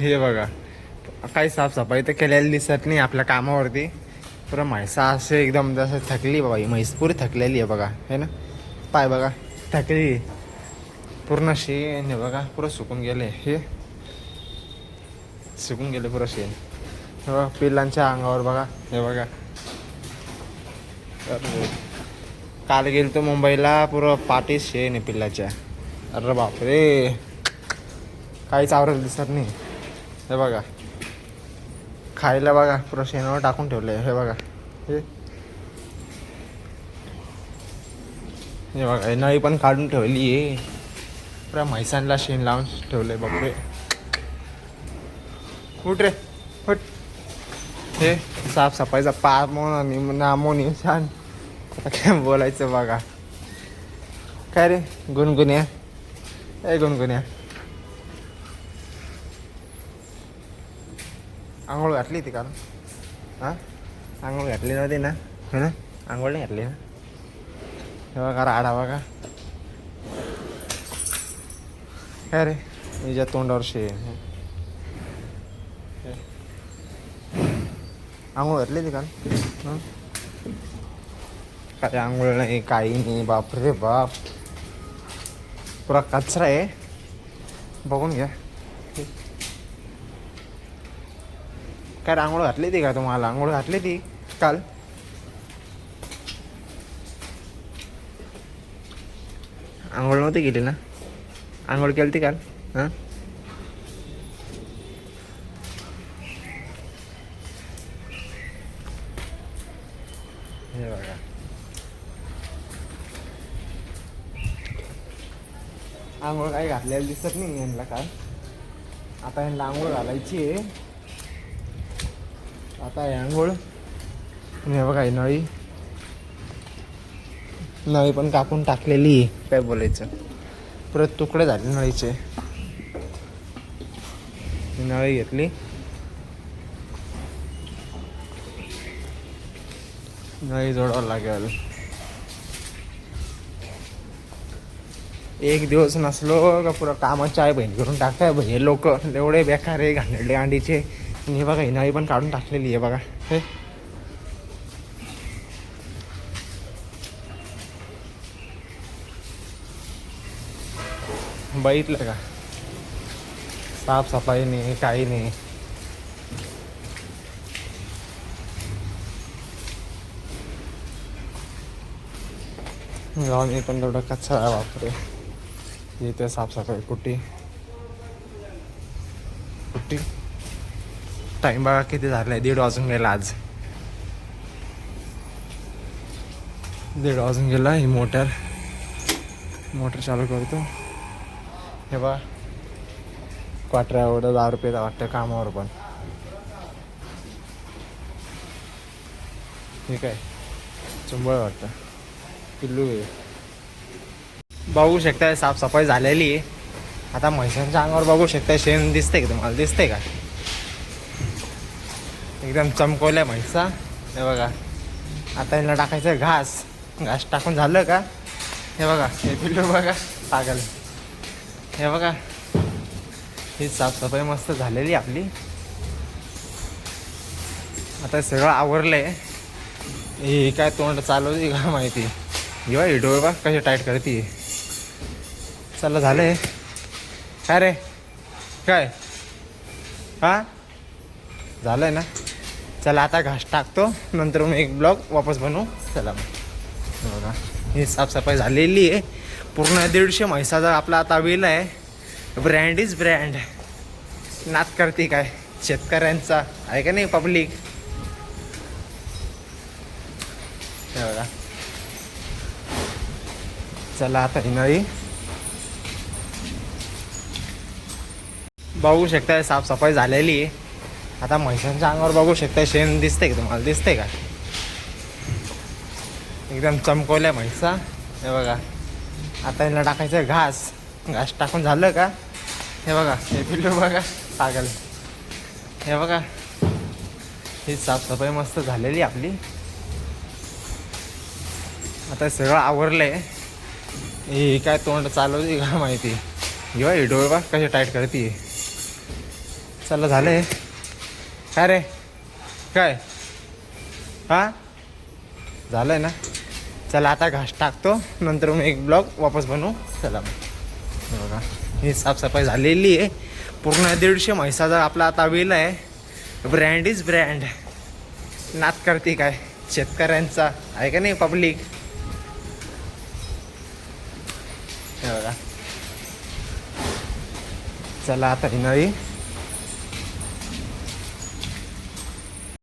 हे बघा. काही साफसफाई तर केलेली दिसत नाही आपल्या कामावरती. पुरं म्हैसा असे एकदम जसं थकली बाबा ही म्हैस पुरी थकलेली आहे बघा. हे ना? पाय बघा. थकली. पूर्ण शेण हे बघा. पुरं सुकून गेले. हे? सुकून गेले पुरं शेण. हे बघा पिल्लांच्या अंगावर बघा. हे बघा. अरे, काल गेलो तो मुंबईला पुरं पाठी शेण आहे पिल्लाच्या. अरे बापरे. काहीच आवरत दिसत नाही. हे बघा. खायला बघा पुरं शेणावर टाकून ठेवलं आहे हे बघा. हे. हे बघा नळी पण काढून ठेवली आहे. पुरा म्हैसांना शेण लावून ठेवलं बापरे. उठ रे फट हे साफसफाईचा पार म्हणून नामोनी छान. काय बोलायचं बघा. काय रे गुणगुन्या ए गुणगुन्या आंघोळ घातली ती काल हां आंघोळ घातली नव्हती ना हो ना आंघोळ नाही घातली ना हे बघा राडा बघा काय रे हिच्या तोंडावर शे आंघोळ घातली ती काल हं? काय आंघोळ नाही काही नाही बाप रे बाप पुरा कचरा आहे बघून घ्या काय रांगोळ आंघोळ घातली ती का तुम्हाला? आंघोळ घातली ती काल? आंघोळ नव्हती गेली ना? आंघोळ केली ती काल? हां? हे बघा. आंघोळ काही घातलेलं दिसत नाही यांना काल. आता यांना आंघोळ घालायची आहे. आता आहे आंघोळ. आणि हे बघा नळी. नळी पण कापून टाकलेली आहे. काय बोलायचं? परत तुकडे झाले नळीचे. नळी घेतली. नळी जोडावं लागेल. एक दिवस नसलो का पुरं कामाच्या आहे बहीण करून टाकताय हे लोक. एवढे बेकार आहे घाणेरडे अंडीचे. आणि हे बघा हिनाळी पण काढून टाकलेली आहे बघा. हे. बघितलं का? साफसफाई नाही काही नाही. गावाने पण तेवढा कचरा वापरे इथे साफसफाई कुठे? कुठे? टाइम बघा किती झालाय. दीड वाजून गेला आज. दीड वाजून गेला ही मोटर. मोटर चालू करतो. हे बा क्वाटऱ्या एवढं दहा रुपये वाटतं कामावर पण. ठीक आहे चुंबळ वाटतं. पिल्लू आहे. बघू शकताय साफसफाई झालेली आहे. आता म्हैसांच्या अंगावर बघू शकताय शेण दिसतंय का तुम्हाला? दिसतंय का? एकदम चमकवल्या म्हैसा हे. बघा. आता यांना टाकायचं घास. घास टाकून झालं का? हे बघा हे पिल्लू बघा. पागल. हे बघा. ही साफसफाई मस्त झालेली आपली. आता सगळं आवरलंय. हे काय तोंड चालवते का माहिती? घेवा ही डोळे बा कशी टाईट करते. चला झालंय काय रे? काय? हा? झालंय ना? चला आता घास टाकतो नंतर मग एक ब्लॉग वापस बनवू. चला बघा ही साफसफाई झालेली आहे. पूर्ण दीडशे म्हैसाचा आपला आता वेल आहे. ब्रँड इज ब्रँड नात करते काय? शेतकऱ्यांचा. आहे का नाही पब्लिक बघा. चला आता ही बघू शकताय साफसफाई झालेली आहे. आता म्हैशांच्या अंगावर बघू शकता शेण दिसतंय का तुम्हाला? दिसतंय का? एकदम चमकवल्या म्हैसा. हे बघा. आता याला टाकायचं घास. घास टाकून झालं का? हे बघा हे पिल्लू बघा. पागल. हे बघा. ही साफसफाई मस्त झालेली आपली. आता सगळं आवरलंय. हे काय तोंड चालवली का माहिती? घेवा ही डोळे बा कसे टाईट करते चला झालंय. काय रे काय? हा? झालंय ना? चला आता घास टाकतो. नंतर मग एक ब्लॉग वापस बनवू. चला मग. बघा ही साफसफाई झालेली आहे. पूर्ण दीडशे म्हैसाचा आपला आता वेल आहे. ब्रँड इज ब्रँड नात करते काय? शेतकऱ्यांचा. आहे का नाही पब्लिक बघा. चला आता ही नळी.